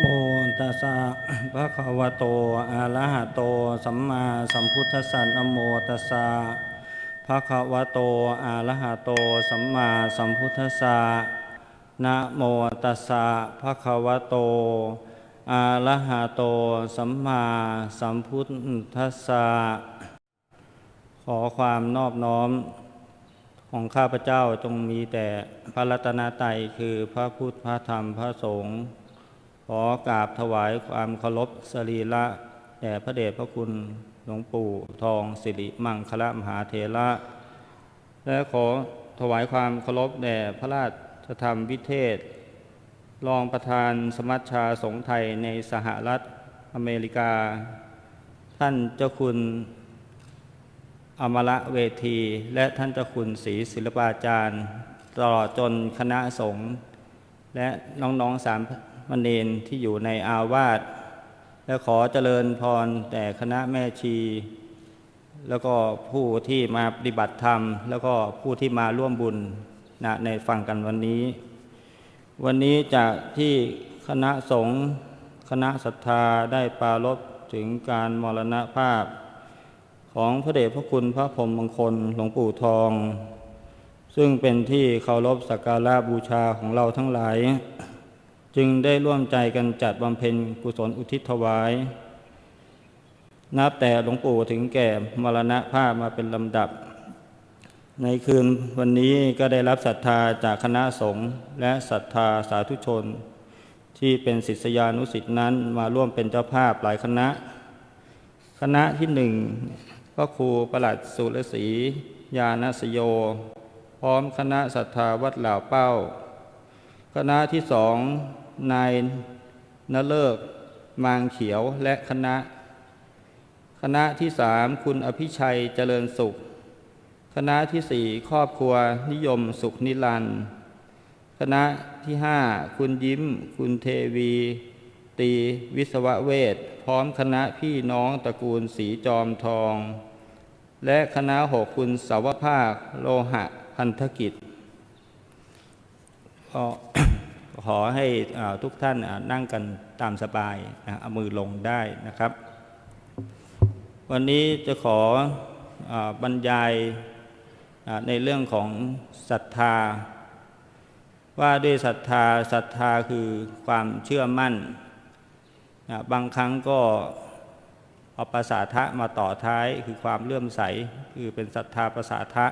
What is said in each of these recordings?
โมตัสสะภะคะวะโตอะระหะโต สัมมาสัมพุทธัสสะนโมตัสสะภะคะวะโตอะระหะโต สัมมาสัมพุทธัสสะนะโมตัสสะภะคะวะโตอะระหะโต สัมมาสัมพุทธัสสะขอความนอบน้อมของข้าพเจ้าจงมีแต่พระรัตนตรัยคือพระพุทธพระธรรมพระสงฆ์ ขอกราบถวายความเคารพสรีระแด่พระเดชพระคุณหลวงปู่ทองสิริมังคละมหาเถระ และขอถวายความเคารพแด่พระราชธรรมวิเทศ รองประธานสมัชชาสงฆ์ไทยในสหรัฐอเมริกา ท่านเจ้าคุณอมระเวที และท่านเจ้าคุณศรีศิลปาจารย์ ตลอดจนคณะสงฆ์และน้องๆสาม มเณรที่อยู่ในอาวาสและขอเจริญพรแต่คณะแม่ชี แล้วก็ผู้ที่มาปฏิบัติธรรม แล้วก็ผู้ที่มาร่วมบุญนะในฟังกันวันนี้ วันนี้จากที่คณะสงฆ์คณะศรัทธาได้ปรารภถึงการมรณภาพ ของพระเดชพระคุณพระพรหมมงคลหลวงปู่ทอง ซึ่งเป็นที่เคารพสักการะบูชาของเราทั้งหลาย จึงได้ร่วมใจกันจัดบำเพ็ญกุศลอุทิศถวาย นับแต่หลวงปู่ถึงแก่มรณภาพมาเป็นลำดับ ในคืนวันนี้ก็ได้รับศรัทธาจากคณะสงฆ์และศรัทธาสาธุชน ที่เป็นศิษยานุศิษย์นั้นมาร่วมเป็นเจ้าภาพหลายคณะ คณะที่หนึ่งก็ครูประหลัดสุรศรียานสโย พร้อมคณะศรัทธาวัดเหล่าเป้า คณะที่สอง นายนเลิก มางเขียวและคณะ คณะที่สามคุณอภิชัยเจริญสุข คณะที่สี่ครอบครัวนิยมสุขนิรันคณะที่ห้าคุณยิ้ม คุณเทวี ตีวิศวเวทพร้อมคณะพี่น้องตระกูลสีจอมทอง และคณะหกคุณสาวภาค โลหะพันธกิจก็ ขอให้ทุกท่านนั่งกันตามสบายนะเอามือลงได้นะครับ วันนี้จะขออบรรยายในเรื่องของศรัทธา ว่าด้วยศรัทธาศรัทธาคือความเชื่อมั่นนะบางครั้งก็เอาภาษาทะมาต่อท้ายคือความเลื่อมใส คือเป็นศรัทธาภาษาทะ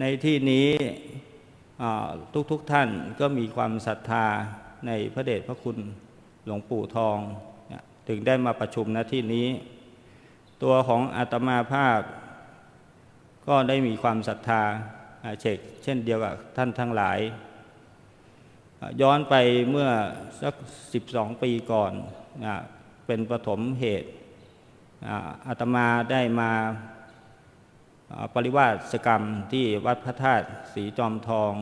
ในที่นี้ ทุกๆทท่านก็มีความศรัทธาในพระเดชพระคุณหลวงปู่ทอง ถึงได้มาประชุมณที่นี้ ตัวของอาตมาภาพ ก็ได้มีความศรัทธาเชกเช่นเดียวกับท่านทั้งหลาย ย้อนไปเมื่อสัก12ปีก่อนเป็นปฐมเหตุอาตมาได้มา ปริวาสกรรมที่วัดพระธาตุสีจอมทอง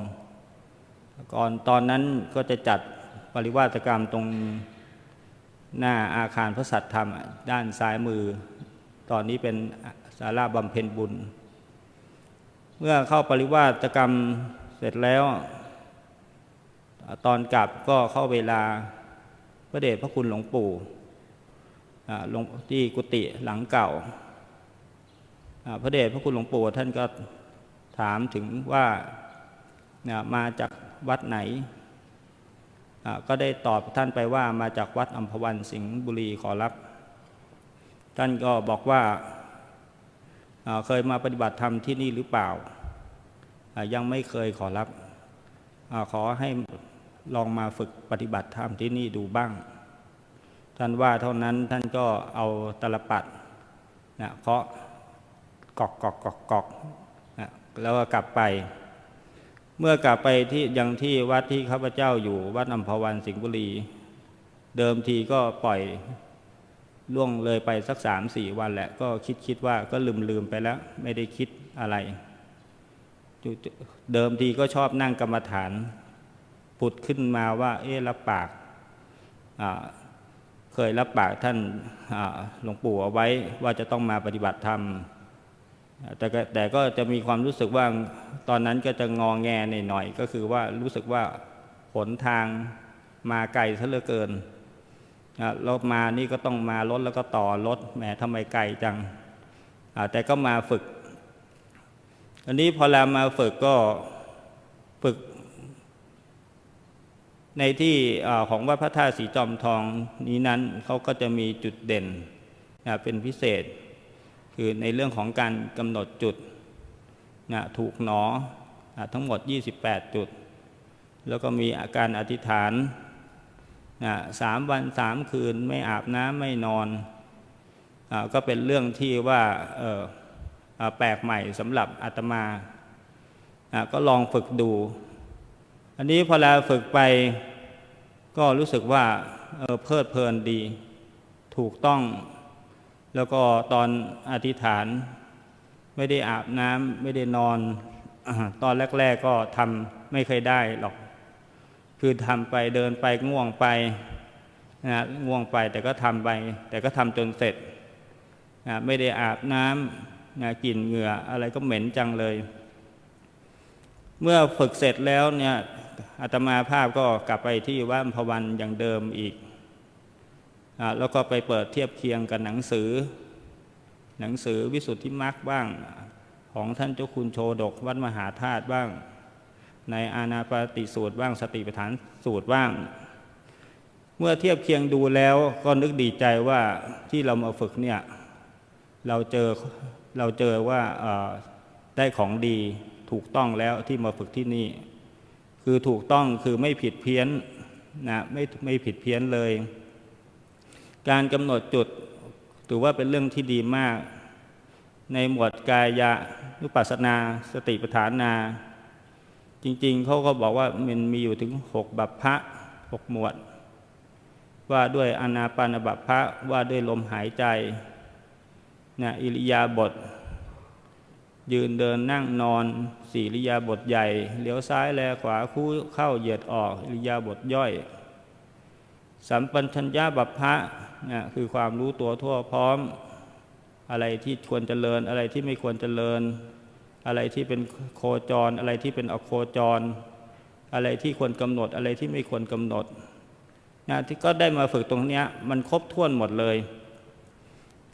ก่อนตอนนั้นก็จะจัดปริวาสกรรมตรงหน้าอาคารพระสัตธรรมด้านซ้ายมือ ตอนนี้เป็นศาลาบำเพ็ญบุญ เมื่อเข้าปริวาสกรรมเสร็จแล้ว ตอนกลับก็เข้าเวลาพระเดชพระคุณหลวงปู่ที่กุฏิหลังเก่า พระเดชพระคุณหลวงปู่ท่านก็ถามถึงว่ามาจากวัดไหน ก็ได้ตอบท่านไปว่ามาจากวัดอัมพวันสิงห์บุรีขอรับ ท่านก็บอกว่าเคยมาปฏิบัติธรรมที่นี่หรือเปล่า ยังไม่เคยขอรับขอให้ลองมาฝึกปฏิบัติธรรมที่นี่ดูบ้าง ท่านว่าเท่านั้นท่านก็เอาตลปัดนะเคาะ กอกกอกกอกกอกนะแล้วก็กลับไป เมื่อกลับไปที่ยังที่วัดที่ข้าพเจ้าอยู่วัดอัมพวันสิงห์บุรี เดิมทีก็ปล่อยล่วงเลยไปสักสามสี่วันแหละ ก็คิดคิดว่าก็ลืมลืมไปแล้ว ไม่ได้คิดอะไร เดิมทีก็ชอบนั่งกรรมฐานผุดขึ้นมาว่า เอ๊ะรับปากเคยรับปากท่านหลวงปู่เอาไว้ว่าจะต้องมาปฏิบัติธรรม แต่ก็แต่ก็จะมีความรู้สึกว่าตอนนั้นก็จะงองแงหน่อยๆก็คือว่ารู้สึกว่าหนทางมาไกลซะเหลือเกินรถมานี่ก็ต้องมารถแล้วก็ต่อรถแหมทำไมไกลจังแต่ก็มาฝึก อันนี้พอเรามาฝึกก็ฝึก ในที่ของวัดพระธาตุสีจอมทองนี้นั้นเขาก็จะมีจุดเด่นเป็นพิเศษ คือในเรื่องของการกำหนดจุดนะถูกหนอนะทั้งหมด 28 จุด แล้วก็มีอาการอธิษฐานนะสามวันสามคืนไม่อาบน้ำไม่นอนอาก็เป็นเรื่องที่ว่าแปลกใหม่สำหรับอาตมาอ่าก็ลองฝึกดู อันนี้พอเราฝึกไปก็รู้สึกว่าเเพลิดเพลินดี ถูกต้อง แล้วก็ตอนอธิษฐาน ไม่ได้อาบน้ำไม่ได้นอน ตอนแรก ๆก็ทำไม่เคยได้หรอก คือทำไปเดินไปง่วงไปนะง่วงไปแต่ก็ทำไป แต่ก็ทำจนเสร็จนะไม่ได้อาบน้ำนะกลิ่นเหงื่ออะไรก็เหม็นจังเลย เมื่อฝึกเสร็จแล้วเนี่ยอาตมาภาพก็กลับไปที่ว่านพวันอย่างเดิมอีก แล้วก็ไปเปิดเทียบเคียงกับหนังสือ หนังสือวิสุทธิมรรคบ้าง ของท่านเจ้าคุณโชดกวัดมหาธาตุบ้าง ในอานาปาติสูตรบ้างสติปัฏฐานสูตรบ้าง เมื่อเทียบเคียงดูแล้วก็นึกดีใจว่าที่เรามาฝึกเนี่ยเราเจอเราเจอว่าได้ของดีถูกต้องแล้วที่มาฝึกที่นี่ คือถูกต้องคือไม่ผิดเพี้ยนนะไม่ไม่ผิดเพี้ยนเลย การกำหนดจุดถือว่าเป็นเรื่องที่ดีมาก ในหมวดกายะนุปัสสนา สติปัฏฐานา จริงๆ เขาก็บอกว่ามันมีอยู่ถึงหกบัพพะหกหมวด ว่าด้วยอนาปานบัพพะว่าด้วยลมหายใจนะอิริยาบถยืนเดินนั่งนอนสี่อิริยาบถใหญ่เลี้ยวซ้ายแลขวาคู่เข้าเหยียดออกอิริยาบถย่อย สัมปัญญาบัพพะ นะคือความรู้ตัวทั่วพร้อม อะไรที่ควรเจริญ อะไรที่ไม่ควรเจริญ อะไรที่เป็นโคจร อะไรที่เป็นอโคจร อะไรที่ควรกำหนด อะไรที่ไม่ควรกำหนดนะที่ก็ได้มาฝึกตรงนี้มันครบถ้วนหมดเลย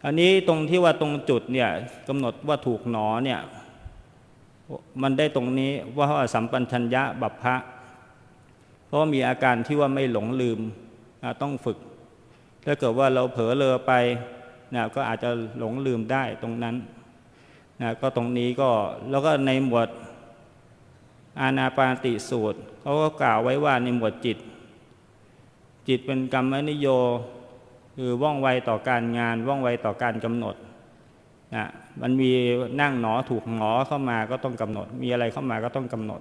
อันนี้ตรงที่ว่าตรงจุดเนี่ยกำหนดว่าถูกหนอเนี่ยมันได้ตรงนี้ว่าสัมปัญญะบัพพะเพราะมีอาการที่ว่าไม่หลงลืมต้องฝึก ถ้าเกิดว่าเราเผลอเลอไปนะก็อาจจะหลงลืมได้ตรงนั้นนะก็ตรงนี้ก็แล้วก็ในหมวดอานาปานติสูตรเขาก็กล่าวไว้ว่าในหมวดจิต จิตเป็นกรรมนิโยคือว่องไวต่อการงาน ว่องไวต่อการกำหนดนะมันมีนั่งหนอถูกหนอเข้ามาก็ต้องกำหนด มีอะไรเข้ามาก็ต้องกำหนด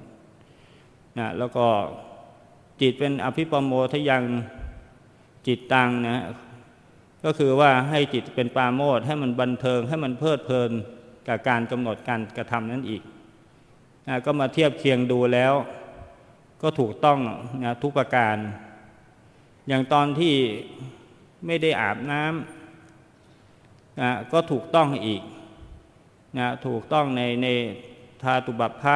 นะแล้วก็จิตเป็นอภิปโมทยัง จิตตังนะก็คือว่าให้จิตเป็นปาโมทให้มันบันเทิง ให้มันเพลิดเพลินกับการกำหนดการกระทำนั้นอีกนะก็มาเทียบเคียงดูแล้ว ก็ถูกต้องนะทุกประการ อย่างตอนที่ไม่ได้อาบน้ำนะก็ถูกต้องอีกนะถูกต้องในในธาตุบัพพะ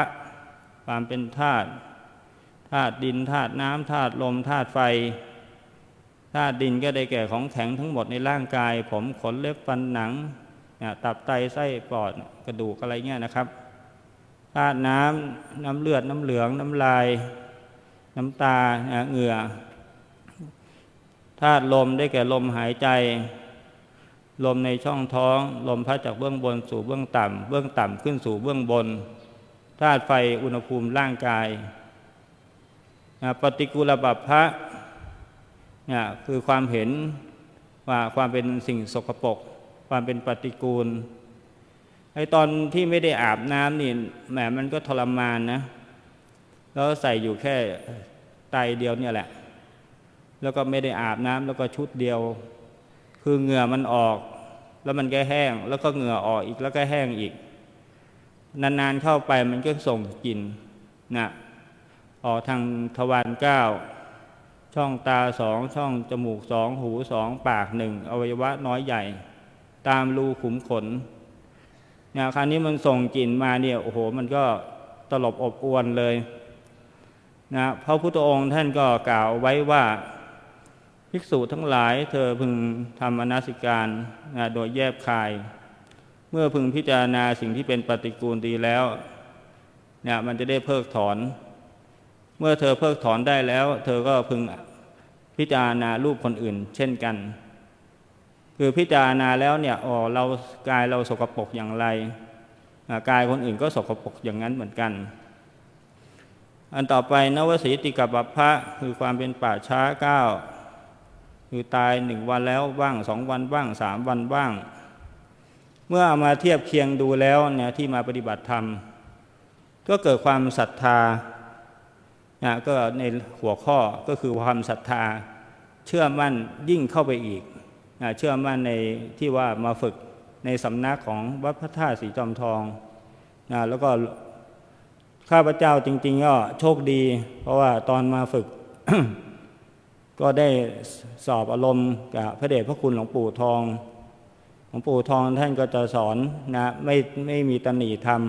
ความเป็นธาตุธาตุดินธาตุน้ำธาตุลมธาตุไฟ ธาตุดินก็ได้แก่ของแข็งทั้งหมดในร่างกาย ผมขนเล็บฟันหนังตับไตไส้ปอดกระดูกอะไรเงี้ยนะครับธาตุน้ำน้ำเลือดน้ำเหลืองน้ำลาย น้ำตาเหงื่อธาตุลมได้แก่ลมหายใจ ลมในช่องท้อง ลมพัดจากเบื้องบนสู่เบื้องต่ำเบื้องต่ำขึ้นสู่เบื้องบนธาตุไฟอุณหภูมิร่างกาย ปฏิกูลบัพพะ เนี่ยคือความเห็นว่าความเป็นสิ่งสกปรกความเป็นปฏิกูลไอ้ตอนที่ไม่ได้อาบน้ำนี่แหมมันก็ทรมานนะแล้วใส่อยู่แค่ไตเดียวเนี่ยแหละ แล้วก็ไม่ได้อาบน้ำแล้วก็ชุดเดียว คือเหงื่อมันออก แล้วมันก็แห้ง แล้วก็เหงื่อออกอีกแล้วก็แห้งอีก นานๆเข้าไปมันก็ส่งกลิ่นนะออกทางทวารเก้า ช่องตาสองช่องจมูกสองหูสองปากหนึ่งอวัยวะน้อยใหญ่ ตามรูขุมขนเนี่ยคราวนี้มันส่งกลิ่นมาเนี่ยโอ้โหมันก็ตลบอบอวนเลยนะพระพุทธองค์ท่านก็กล่าวไว้ว่าภิกษุทั้งหลายเธอพึงทำอนาสิการนะโดยแยบคาย เมื่อพึงพิจารณาสิ่งที่เป็นปฏิกูลดีแล้วเนี่ยมันจะได้เพิกถอน เมื่อเธอเพิกถอนได้แล้ว เธอก็พึง พิจารณารูปคนอื่น เช่นกัน คือพิจารณาแล้วเนี่ยอ๋อเรากายเราสกปรกอย่างไรกายคนอื่นก็สกปรกอย่างนั้นเหมือนกัน อันต่อไปนวสีติกับบัพพะคือความเป็นป่าช้าเก้าคือตายหนึ่งวันแล้วบ้างสองวันบ้างสามวันบ้าง เมื่อเอามาเทียบเคียงดูแล้วเนี่ยที่มาปฏิบัติธรรม ก็เกิดความศรัทธา นะก็ในหัวข้อก็คือความศรัทธาเชื่อมั่นยิ่งเข้าไปอีกนะเชื่อมั่นในที่ว่ามาฝึกในสำนักของวัดพระธาตุสีจอมทองนะแล้วก็ข้าพเจ้าจริง ๆ ก็โชคดี เพราะว่าตอนมาฝึก ก็ได้สอบอารมณ์กับพระเดชพระคุณหลวงปู่ทองหลวงปู่ทองท่านก็จะสอนนะไม่ไม่มีตำหนิธรรม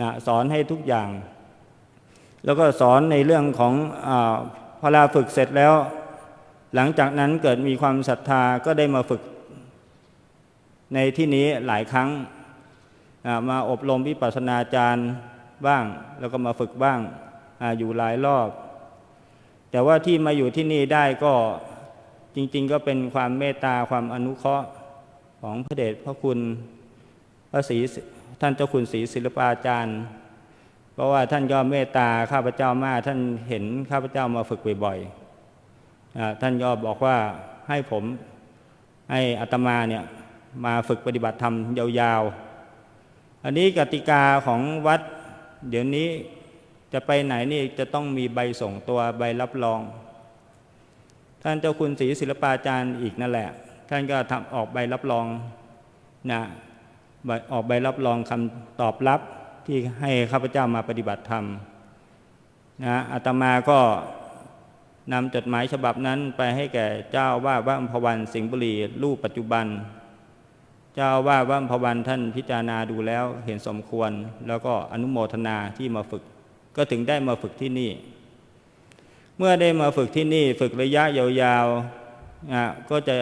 นะสอนให้ทุกอย่าง แล้วก็สอนในเรื่องของอาพอลาฝึกเสร็จแล้ว หลังจากนั้นเกิดมีความศรัทธาก็ได้มาฝึก ในที่นี้หลายครั้งมาอบรมวิปัสสนาจารย์บ้าง แล้วก็มาฝึกบ้างออยู่หลายรอบ แต่ว่าที่มาอยู่ที่นี่ได้ก็จริง ๆ ก็เป็นความเมตตาความอนุเคราะห์ของพระเดชพระคุณพระศรีท่านเจ้าคุณศรีศิลปาจารย์ เพราะว่าท่านก็เมตตาข้าพเจ้ามาก ท่านเห็นข้าพเจ้ามาฝึกบ่อยๆท่านก็บอกว่าให้ผมให้อัตมาเนี่ยมาฝึกปฏิบัติธรรมยาวๆ อันนี้กติกาของวัด เดี๋ยวนี้จะไปไหนนี่จะต้องมีใบส่งตัวใบรับรอง ท่านเจ้าคุณศรีศิลปาจารย์อีกนั่นแหละ ท่านก็ทำออกใบรับรองนะออกใบรับรองคำตอบรับ ที่ให้ข้าพเจ้ามาปฏิบัติธรรมนะอาตมาก็นำจดหมายฉบับนั้นไปให้แก่เจ้าว่าวัดอัมพวันสิงห์บุรีรูปปัจจุบัน เจ้าว่าวัดอัมพวันท่านพิจารณาดูแล้วเห็นสมควร แล้วก็อนุโมทนาที่มาฝึก ก็ถึงได้มาฝึกที่นี่ เมื่อได้มาฝึกที่นี่ฝึกระยะยาวๆก็จะ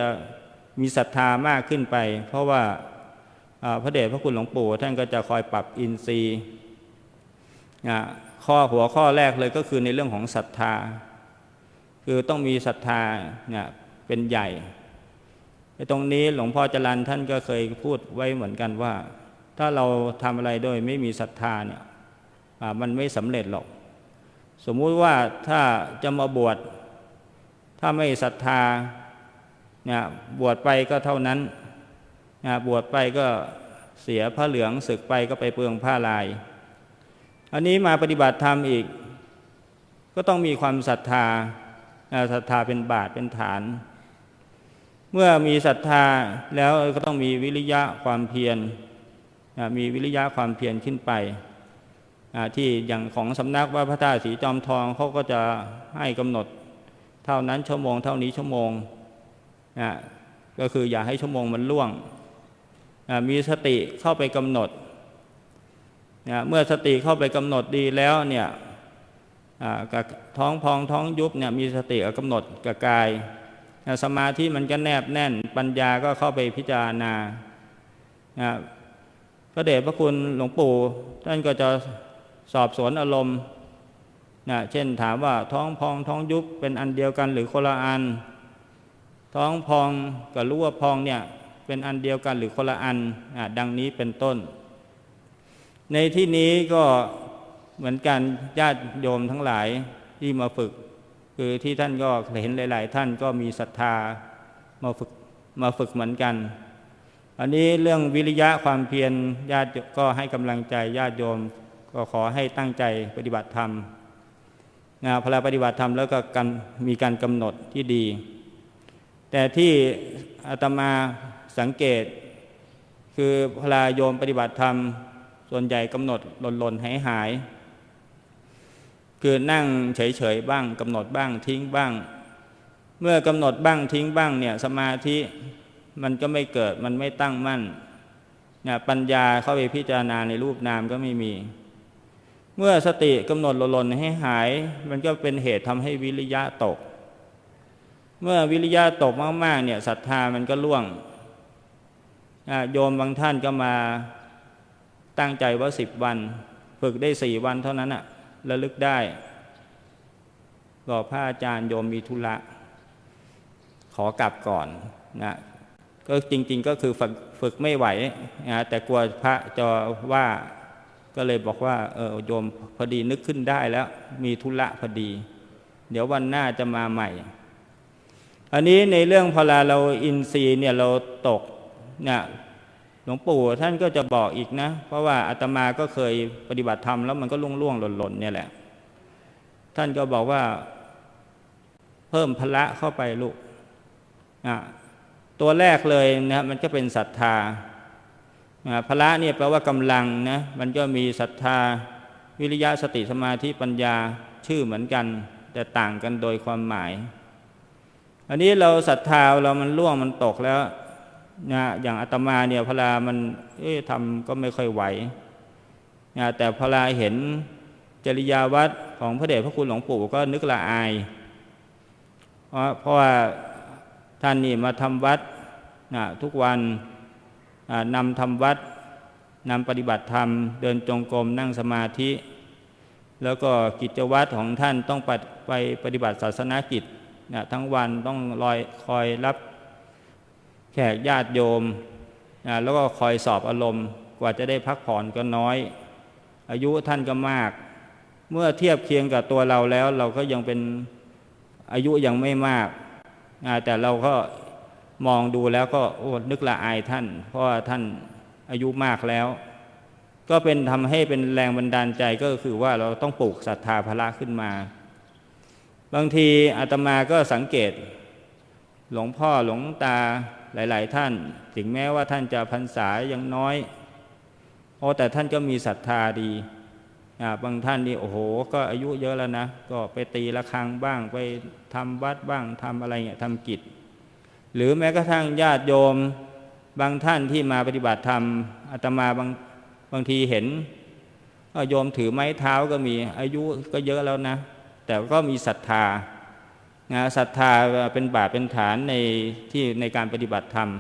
มีศรัทธามากขึ้นไป เพราะว่า พระเดชพระคุณหลวงปู่ท่านก็จะคอยปรับอินทรีย์ข้อหัวข้อแรกเลยก็คือในเรื่องของศรัทธา คือต้องมีศรัทธาเนี่ยเป็นใหญ่ตรงนี้หลวงพ่อจรันท่านก็เคยพูดไว้เหมือนกันว่า ถ้าเราทำอะไรโดยไม่มีศรัทธาเนี่ยมันไม่สำเร็จหรอก สมมุติว่าถ้าจะมาบวชถ้าไม่ศรัทธาเนี่ยบวชไปก็เท่านั้น บวชไปก็เสียผ้าเหลืองศึกไปก็ไปเปลืองผ้าลาย อันนี้มาปฏิบัติธรรมอีก ก็ต้องมีความศรัทธาศรัทธาเป็นบาทเป็นฐาน เมื่อมีศรัทธาแล้วก็ต้องมีวิริยะความเพียรมีวิริยะความเพียรขึ้นไปที่อย่างของสำนักว่าพระธาตุสีจอมทองเขาก็จะให้กำหนดเท่านั้นชั่วโมง เท่านี้ชั่วโมงก็คืออย่าให้ชั่วโมงมันล่วง มีสติเข้าไปกำหนดเมื่อสติเข้าไปกำหนดดีแล้วเนี่ยกับท้องพองท้องยุบเนี่ยมีสติกำหนดกับกายสมาธิมันก็แนบแน่น ปัญญาก็เข้าไปพิจารณาพระเดชพระคุณหลวงปู่ท่านก็จะสอบสวนอารมณ์นะเช่นถามว่าท้องพองท้องยุบเป็นอันเดียวกันหรือคนละอัน ท้องพองกับรู้ว่าพองเนี่ย เป็นอันเดียวกันหรือคนละอันดังนี้เป็นต้น ในที่นี้ก็เหมือนกันญาติโยมทั้งหลายที่มาฝึก คือที่ท่านก็เห็นหลาย ๆ ท่านก็มีศรัทธามาฝึกมาฝึกเหมือนกัน อันนี้เรื่องวิริยะความเพียรญาติก็ให้กำลังใจญาติโยมก็ขอให้ตั้งใจปฏิบัติธรรมงานพอเราปฏิบัติธรรมแล้วก็มีการกำหนดที่ดี แต่ที่อาตมา สังเกต คือพลาโยมปฏิบัติธรรม ส่วนใหญ่กำหนดหล่นหล่นหายหาย คือนั่งเฉยๆบ้างกำหนดบ้างทิ้งบ้าง เมื่อกำหนดบ้างทิ้งบ้างเนี่ยสมาธิมันก็ไม่เกิดมันไม่ตั้งมั่นเนี่ยปัญญาเข้าไปพิจารณาในรูปนามก็ไม่มี เมื่อสติกำหนดหล่นให้หาย มันก็เป็นเหตุทำให้วิริยะตก เมื่อวิริยะตกมากๆเนี่ยศรัทธามันก็ล่วง โยมบางท่านก็มาตั้งใจว่าสิบวัน ฝึกได้สี่วันเท่านั้นอะระลึกได้บอกพระอาจารย์โยมมีธุระ ขอกลับก่อนนะก็จริง ๆ ก็คือฝึกฝึกไม่ไหวนะแต่กลัวพระจะว่าก็เลยบอกว่าเออโยมพอดีนึกขึ้นได้แล้ว มีธุระพอดี เดี๋ยววันหน้าจะมาใหม่ อันนี้ในเรื่องพอลาเราอินทรีย์เนี่ยเราตก เนี่ยหลวงปู่ท่านก็จะบอกอีกนะ เพราะว่าอาตมาก็เคยปฏิบัติธรรมแล้วมันก็ล่วงล่วงๆหล่นเนี่ยแหละ ท่านก็บอกว่า เพิ่มพละเข้าไปลูกอะตัวแรกเลยนะมันก็เป็นศรัทธาอะพละเนี่ยแปลว่ากำลังนะมันก็มีศรัทธา วิริยะสติสมาธิปัญญาชื่อเหมือนกัน แต่ต่างกันโดยความหมาย อันนี้เราศรัทธาเรามันล่วงมันตกแล้ว นะอย่างอาตมาเนี่ยพลามันเอ๊ะทำก็ไม่ค่อยไหวนะแต่พลาเห็นจริยาวัดของพระเดชพระคุณหลวงปู่ก็นึกละอาย เพราะเพราะว่าท่านนี่มาทำวัดนะทุกวันนำทำวัดนำปฏิบัติธรรม เดินจงกรมนั่งสมาธิ แล้วก็กิจวัตรของท่านต้องไปไปปฏิบัติศาสนากิจนะทั้งวันต้องลอยคอยรับ แขกญาติโยมนะแล้วก็คอยสอบอารมณ์กว่าจะได้พักผ่อนก็น้อย อายุท่านก็มาก เมื่อเทียบเคียงกับตัวเราแล้ว เราก็ยังเป็นอายุยังไม่มากนะแต่เราก็มองดูแล้วก็โอ้นึกละอายท่าน เพราะว่าท่านอายุมากแล้ว ก็เป็นทำให้เป็นแรงบันดาลใจก็คือว่าเราต้องปลูกศรัทธาพละขึ้นมา บางทีอาตมาก็สังเกต หลวงพ่อหลวงตา หลาย ๆ ท่าน ถึงแม้ว่าท่านจะพรรษายังน้อยโอ้แต่ท่านก็มีศรัทธาดีบางท่านนี่โอ้โห ก็อายุเยอะแล้วนะ ก็ไปตีระฆังบ้างไปทำวัดบ้างทำอะไรเงี้ยทำกิจ หรือแม้กระทั่งญาติโยมบางท่านที่มาปฏิบัติธรรมอาตมาบางบางทีเห็นโยมถือไม้เท้าก็มีอายุก็เยอะแล้วนะ แต่ก็มีศรัทธา นะศรัทธาเป็นบาทเป็นฐานในที่ในการปฏิบัติธรรม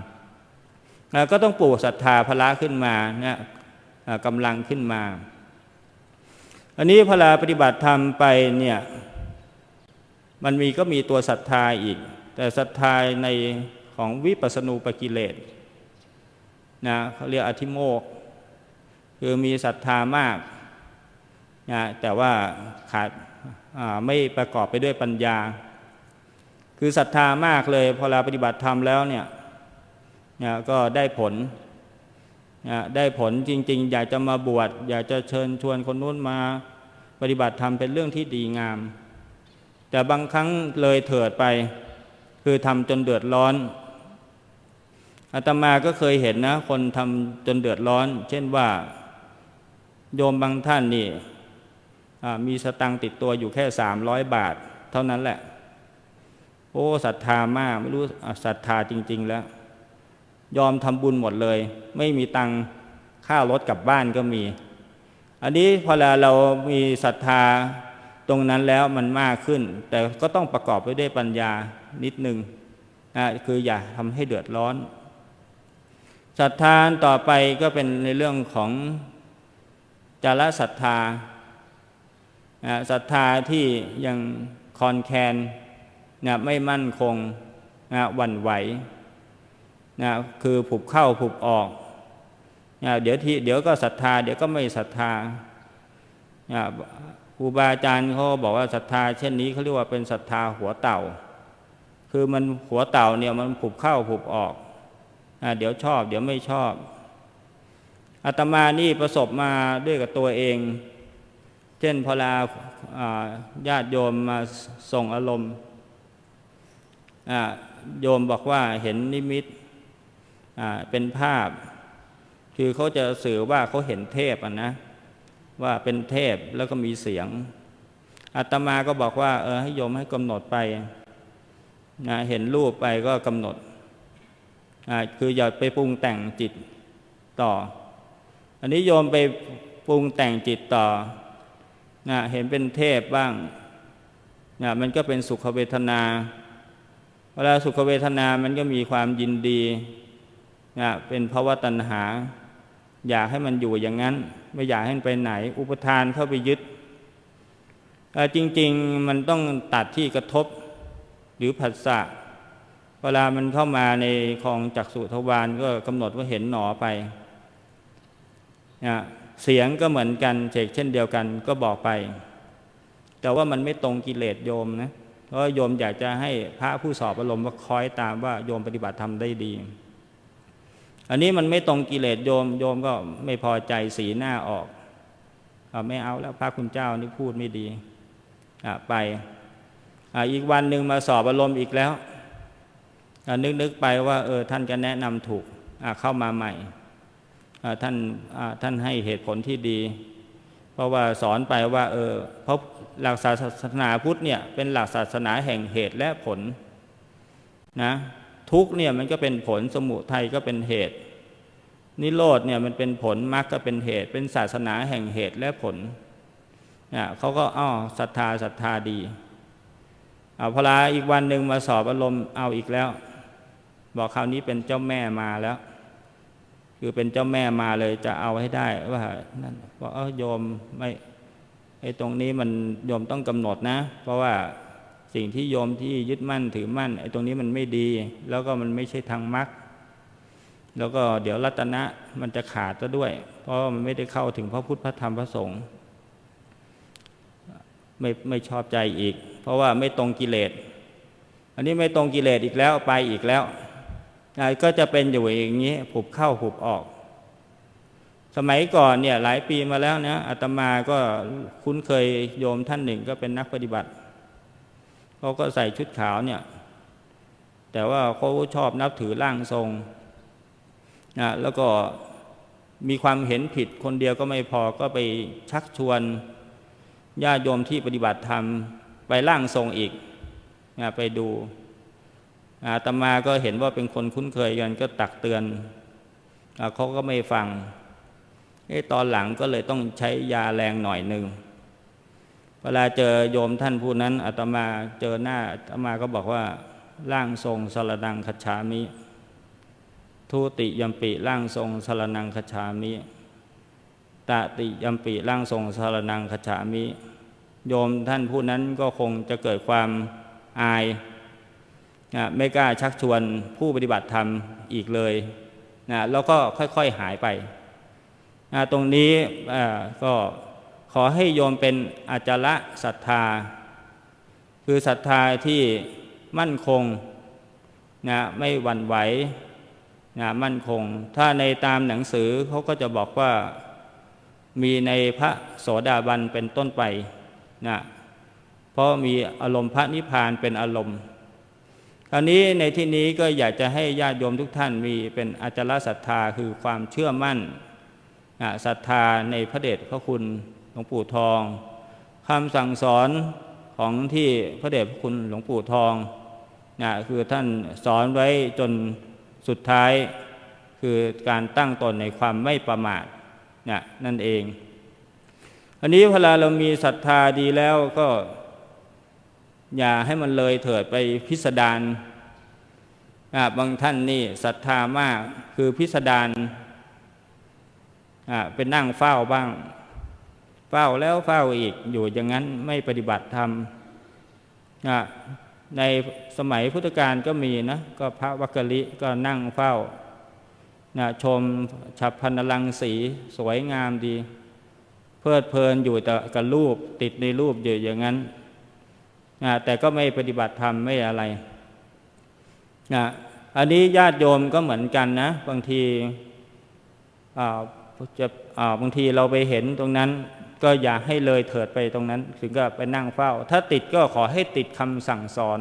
นะก็ต้องปลูกศรัทธาพละขึ้นมานะกำลังขึ้นมา อันนี้พอเราปฏิบัติธรรมไปเนี่ยมันมีก็มีตัวศรัทธาอีก แต่ศรัทธาในของวิปัสสนูปกิเลสนะเขาเรียกอธิโมก คือมีศรัทธามากนะแต่ว่าขาดไม่ประกอบไปด้วยปัญญา คือศรัทธามากเลย พอเราปฏิบัติธรรมแล้วเนี่ยนะก็ได้ผลนะได้ผลจริง ๆ อยากจะมาบวชอยากจะเชิญชวนคนนู้นมาปฏิบัติธรรมเป็นเรื่องที่ดีงาม แต่บางครั้งเลยเถิดไป คือทำจนเดือดร้อนอาตมาก็เคยเห็นนะ คนทำจนเดือดร้อน เช่นว่า โยมบางท่านนี่มีสตังติดตัวอยู่แค่สามร้อยบาท เท่านั้นแหละ โอ้ศรัทธามากไม่รู้ศรัทธาจริง ๆ แล้ว ยอมทำบุญหมดเลย ไม่มีตังค่ารถกลับบ้านก็มี อันนี้พอเรามีศรัทธาตรงนั้นแล้วมันมากขึ้น แต่ก็ต้องประกอบไปด้วยปัญญานิดนึงนะคืออย่าทำให้เดือดร้อนศรัทธาต่อไปก็เป็นในเรื่องของจารศรัทธาศรัทธาที่ยังคอนแคน นะไม่มั่นคงนะวันไหวนะคือผุบเข้าผุบออกนะเดี๋ยวที่เดี๋ยวก็ศรัทธา เดี๋ยวก็ไม่ศรัทธานะครูบาอาจารย์เขาบอกว่าศรัทธา เช่นนี้เขาเรียกว่าเป็นศรัทธาหัวเต่า คือมันหัวเต่าเนี่ยมันผุบเข้าผุบออกนะเดี๋ยวชอบ เดี๋ยวไม่ชอบอาตมานี่ประสบมาด้วยกับตัวเอง เช่นพอลาญาติโยมมาส่งอารมณ์ โยมบอกว่าเห็นนิมิตเป็นภาพ คือเขาจะสื่อว่าเขาเห็นเทพอะนะ ว่าเป็นเทพแล้วก็มีเสียงอาตมาก็บอกว่า เออให้โยมให้กำหนดไปนะเห็นรูปไปก็กำหนดคืออย่าไปปรุงแต่งจิตต่อ อันนี้โยมไปปรุงแต่งจิตต่อนะเห็นเป็นเทพบ้างนะมันก็เป็นสุขเวทนา เวลาสุขเวทนามันก็มีความยินดีนะเป็นภาวะตัณหา อยากให้มันอยู่อย่างนั้น ไม่อยากให้มันไปไหน อุปทานเข้าไปยึด จริง ๆ มันต้องตัดที่กระทบหรือผัสสะเวลามันเข้ามาในคลองจักสุทวารก็กำหนดว่าเห็นหนอไปนะเสียงก็เหมือนกันเเช่นเดียวกันก็บอกไป แต่ว่ามันไม่ตรงกิเลสโยมนะ เพราะโยมอยากจะให้พระผู้สอบอารมณ์ว่าคอยตามว่าโยมปฏิบัติทำได้ดี อันนี้มันไม่ตรงกิเลสโยมโยมก็ไม่พอใจสีหน้าออกอไม่เอาแล้วพระคุณเจ้านี่พูดไม่ดีไปออีกวันหนึ่งมาสอบอารมณ์อีกแล้วนึกนึกไปว่าเออท่านจะแนะนำถูกเข้ามาใหม่ท่านท่านให้เหตุผลที่ดี เพราะว่าสอนไปว่า เออเพราะ หลักศาสนาพุทธเนี่ยเป็นหลักศาสนาแห่งเหตุและผลนะทุกเนี่ยมันก็เป็นผลสมุทัยก็เป็นเหตุ นิโรธเนี่ยมันเป็นผลมรรคก็เป็นเหตุ เป็นศาสนาแห่งเหตุและผลเนี่ยเขาก็อ้อศรัทธาศรัทธาดีเอาพลาอีกวันหนึ่งมาสอบอารมณ์เอาอีกแล้ว บอกคราวนี้เป็นเจ้าแม่มาแล้ว คือเป็นเจ้าแม่มาเลยจะเอาให้ได้ว่านั่นว่าเออโยมไม่ ไอ้ตรงนี้มันโยมต้องกำหนดนะ เพราะว่าสิ่งที่โยมที่ยึดมั่นถือมั่นไอ้ตรงนี้มันไม่ดี แล้วก็มันไม่ใช่ทางมรรคแล้วก็เดี๋ยวรัตนะมันจะขาดซะด้วย เพราะมันไม่ได้เข้าถึงพระพุทธพระธรรมพระสงฆ์ไม่ไม่ชอบใจอีก เพราะว่าไม่ตรงกิเลส อันนี้ไม่ตรงกิเลสอีกแล้วไปอีกแล้วก็จะเป็นอยู่อย่างนี้ผุบเข้าผุบออก สมัยก่อนเนี่ยหลายปีมาแล้วนะอาตมาก็คุ้นเคยโยมท่านหนึ่งก็เป็นนักปฏิบัติเขาก็ใส่ชุดขาวเนี่ย แต่ว่าเขาชอบนับถือร่างทรงนะแล้วก็มีความเห็นผิดคนเดียวก็ไม่พอก็ไปชักชวนญาติโยมที่ปฏิบัติธรรมไปร่างทรงอีกนะไปดูอาตมาก็เห็นว่าเป็นคนคุ้นเคยกันก็ตักเตือนเขาก็ไม่ฟัง ตอนหลังก็เลยต้องใช้ยาแรงหน่อยหนึ่งเวลาเจอโยมท่านผู้นั้นอาตมาเจอหน้าอาตมาก็บอกว่าร่างทรงสรดังคชามิ ทุติยมปีร่างทรงสรนังคชามิตติยมปีร่างทรงสรนังคชามิ โยมท่านผู้นั้นก็คงจะเกิดความอายนะไม่กล้าชักชวนผู้ปฏิบัติธรรมอีกเลยนะแล้วก็ค่อยๆหายไป ตรงนี้ก็ขอให้โยมเป็นอาจาระศรัทธา คือศรัทธาที่มั่นคงนะไม่หวั่นไหวนะมั่นคง ถ้าในตามหนังสือเขาก็จะบอกว่ามีในพระโสดาบันเป็นต้นไปนะเพราะมีอารมณ์พระนิพพานเป็นอารมณ์คราวนี้ในที่นี้ก็อยากจะให้ญาติโยมทุกท่านมีเป็นอาจารศรัทธาคือความเชื่อมั่น ศรัทธาในพระเดชพระคุณหลวงปู่ทองคำสั่งสอนของที่พระเดชพระคุณหลวงปู่ทองนะคือท่านสอนไว้จนสุดท้าย คือการตั้งตนในความไม่ประมาทนะนั่นเอง อันนี้เวลาเรามีศรัทธาดีแล้วก็ อย่าให้มันเลยเถิดไปพิสดารบางท่านนี่ศรัทธามากคือพิสดาร เป็นนั่งเฝ้าบ้าง เฝ้าแล้วเฝ้าอีกอยู่อย่างนั้นไม่ปฏิบัติธรรมในสมัยพุทธกาลก็มีนะก็พระวักกะลิก็นั่งเฝ้านะชมฉับพันลังสีสวยงามดี เพลิดเพลินอยู่แต่กับรูปติดในรูปอยู่อย่างนั้นนะแต่ก็ไม่ปฏิบัติธรรมไม่อะไรนะอันนี้ญาติโยมก็เหมือนกันนะ บางที จะบางทีเราไปเห็นตรงนั้น ก็อย่าให้เลยเถิดไปตรงนั้น ถึงก็ไปนั่งเฝ้า ถ้าติดก็ขอให้ติดคำสั่งสอน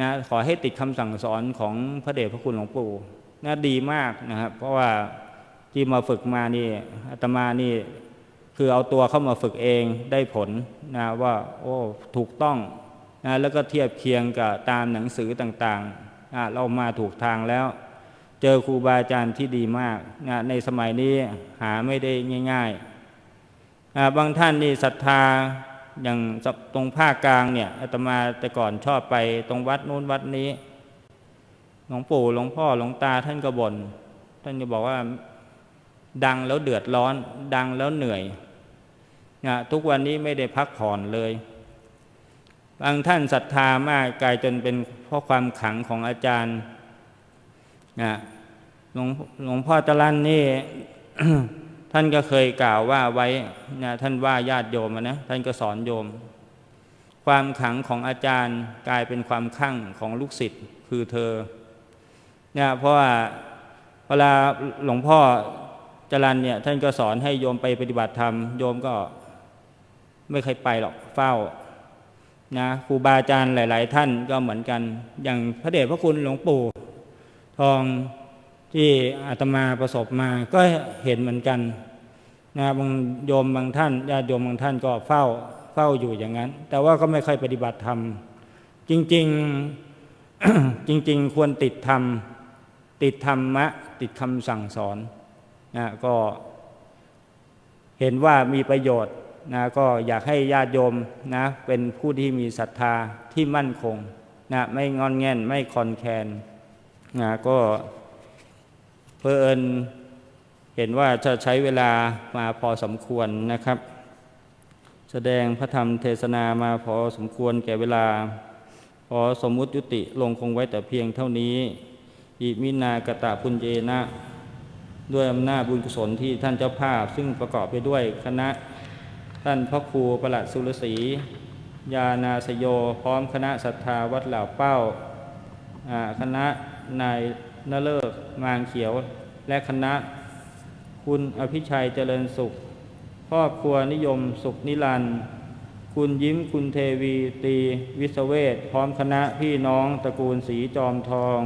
นะขอให้ติดคำสั่งสอนของพระเดชพระคุณหลวงปู่นะดีมากนะครับ เพราะว่าที่มาฝึกมานี่อาตมานี่คือเอาตัวเข้ามาฝึกเองได้ผลนะว่าโอ้ถูกต้องนะแล้วก็เทียบเคียงกับตามหนังสือต่างๆนะเรามาถูกทางแล้ว เจอครูบาอาจารย์ที่ดีมากนะในสมัยนี้หาไม่ได้ง่ายๆนะบางท่านนี่ศรัทธาอย่างตรงภาคกลางเนี่ยอาตมาแต่ก่อนชอบไปตรงวัดนู้นวัดนี้หลวงปู่หลวงพ่อหลวงตาท่านก็บน่นท่านก็บอกว่าดังแล้วเดือดร้อน ดังแล้วเหนื่อยนะทุกวันนี้ไม่ได้พักผ่อนเลย บางท่านศรัทธามากกลายจนเป็นเพราะความขังของอาจารย์ นะหลวงหลวงพ่อจรันนี่ท่านก็เคยกล่าวว่าไว้นะท่านว่าญาติโยมนะท่านก็สอนโยม ความขังของอาจารย์กลายเป็นความขังของลูกศิษย์คือเธอเนี่ยเพราะว่าเวลาหลวงพ่อจรันเนี่ยท่านก็สอนให้โยมไปปฏิบัติธรรม โยมก็ไม่เคยไปหรอกเฝ้านะครูบาอาจารย์หลาย ๆ ท่านก็เหมือนกัน อย่างพระเดชพระคุณหลวงปู่ ทองที่อาตมาประสบมาก็เห็นเหมือนกันนะบางโยมบางท่านญาติโยมบางท่านก็เฝ้าเฝ้าอยู่อย่างนั้น แต่ว่าก็ไม่ค่อยปฏิบัติธรรมจริงๆจริง ๆ ควรติดธรรม ติดธรรมะ ติดคำสั่งสอนนะก็เห็นว่ามีประโยชน์นะก็อยากให้ญาติโยมนะเป็นผู้ที่มีศรัทธาที่มั่นคงนะไม่งอนแง่นไม่คอนแคน นะก็เพอเอิญเห็นว่าจะใช้เวลามาพอสมควรนะครับ แสดงพระธรรมเทศนามาพอสมควรแก่เวลาขอสมมุติยุติลงคงไว้แต่เพียงเท่านี้อิมินากตะพุญเยนะ ด้วยอำนาจบุญกุศลที่ท่านเจ้าภาพ ซึ่งประกอบไปด้วยคณะท่านพระครูประหลัดสุรศรียานาสโย พร้อมคณะศรัทธาวัดเหล่าเป้าคณะ นายนเลิกมางเขียว และคณะ คุณอภิชัยเจริญสุขครอบครัวนิยมสุขนิรันด์คุณยิ้มคุณเทวีตีวิศเวศพร้อมคณะพี่น้องตระกูลสีจอมทอง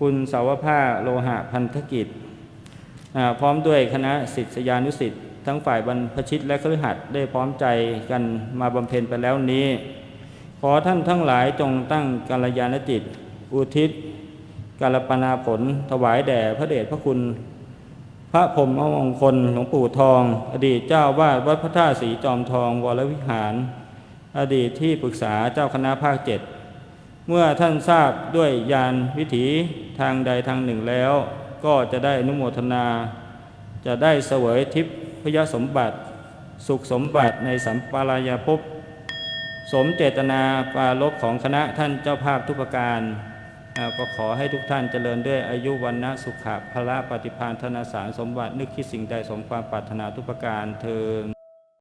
คุณสาวผ้าโลหะพันธกิจ พร้อมด้วยคณะศิษยานุศิษย์ทั้งฝ่ายบรรพชิตและคฤหัสถ์ได้พร้อมใจกันมาบำเพ็ญไปแล้วนี้ ขอท่านทั้งหลายจงตั้งกัลยาณจิต อุทิศ กาลปนาผลถวายแด่พระเดชพระคุณ พระพรหมมงคลหลวงปู่ทอง อดีตเจ้าวาดวัดพระธาตุสีจอมทองวรวิหาร อดีตที่ปรึกษาเจ้าคณะภาคเจ็ดเมื่อท่านทราบด้วยยานวิถีทางใดทางหนึ่งแล้ว ก็จะได้อนุโมทนา จะได้เสวยทิพยสมบัติ สุขสมบัติในสัมปรายภพสมเจตนาปราลบของคณะท่านเจ้าภาพทุกประการ ก็ขอให้ทุกท่านเจริญด้วยอายุวันนะสุขะพละปฏิพานธนสารสมบัตินึกคิดสิ่งใดสมความปรารถนาทุกประการเทิน